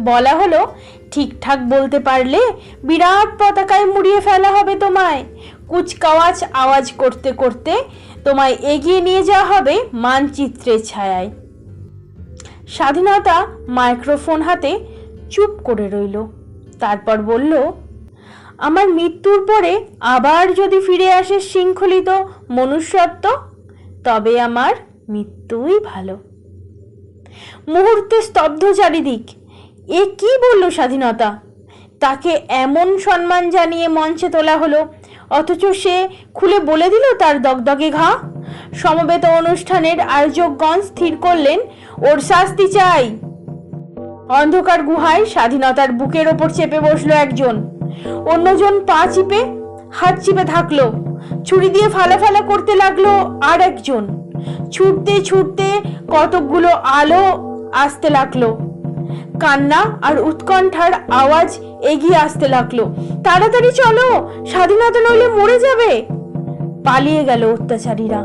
বলা হলো, ঠিকঠাক বলতে পারলে বিরাট পতাকায় মুড়িয়ে ফেলা হবে তোমায়। কুচকাওয়াজ আওয়াজ করতে করতে তোমায় এগিয়ে নিয়ে যাওয়া হবে মানচিত্রের ছায়ায়। স্বাধীনতা মাইক্রোফোন হাতে চুপ করে রইল। তারপর বলল, আমার মৃত্যুর পরে আবার যদি ফিরে আসে শৃঙ্খলিত মনুষ্যত্ব, তবে আমার মৃত্যুই ভালো। মুহূর্তে স্তব্ধ চারিদিক এ কি বলল স্বাধীনতা? তাকে এমন সম্মান জানিয়ে মঞ্চে তোলা হলো, অথচ সে খুলে বলে দিল তার দগদগে ঘা। সমবেত অনুষ্ঠানের আয়োজকগণ স্থির করলেন, ওর শাস্তি চাই। অন্ধকার গুহায় স্বাধীনতার বুকের ওপর চেপে বসল একজন। অন্যজন পা চিপে, হাত চিপে থাকল। ছুরি দিয়ে ফালাফালা করতে লাগল আর একজন। ছুটতে ছুটতে কতকগুলো আলো আসতে লাগল। কান্না আর উৎকণ্ঠার আওয়াজ এগিয়ে আসতে লাগল। তাড়াতাড়ি চলো, স্বাধীনতা নইলে মরে যাবে। পালিয়ে গেল অত্যাচারীরা।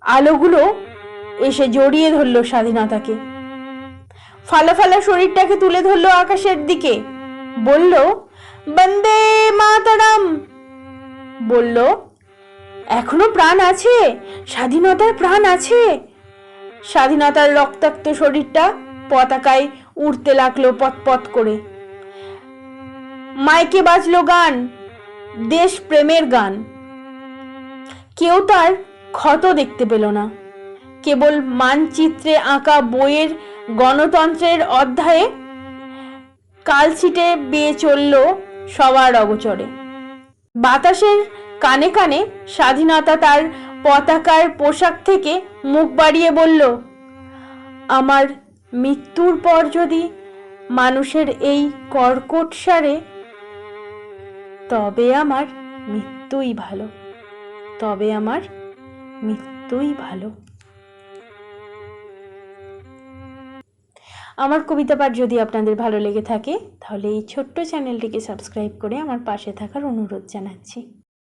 আলোগুলো এসে জড়িয়ে ধরলো স্বাধীনতাকে। ফালা ফালা শরীরটাকে তুলে ধরলো আকাশের দিকে। বলল, বন্দে মাতারাম! বলল, এখনও প্রাণ আছে? স্বাধীনতার প্রাণ আছে? স্বাধীনতার রক্তাক্ত শরীরটা পতাকায় উড়তে লাগল পথ করে। মাইকে বাজলো গান দেশ প্রেমের গান। কেউ তার ক্ষত দেখতে পেল না। কেবল মানচিত্রে আঁকা বইয়ের গণতন্ত্রের অধ্যায়ে কালছিটে বেয়ে চলল সবার অগচরে। বাতাসের কানে কানে স্বাধীনতা তার পতাকার পোশাক থেকে মুখ বাড়িয়ে বলল, আমার মৃত্যুর পর যদি মানুষের এই কর্কট সারে, তবে আমার মৃত্যুই ভালো। তবে আমার মৃত্যুই ভালো। আমার কবিতা পাঠ যদি আপনাদের ভালো লেগে থাকে, তাহলে এই ছোট্ট চ্যানেলটিকে সাবস্ক্রাইব করে আমার পাশে থাকার অনুরোধ জানাচ্ছি।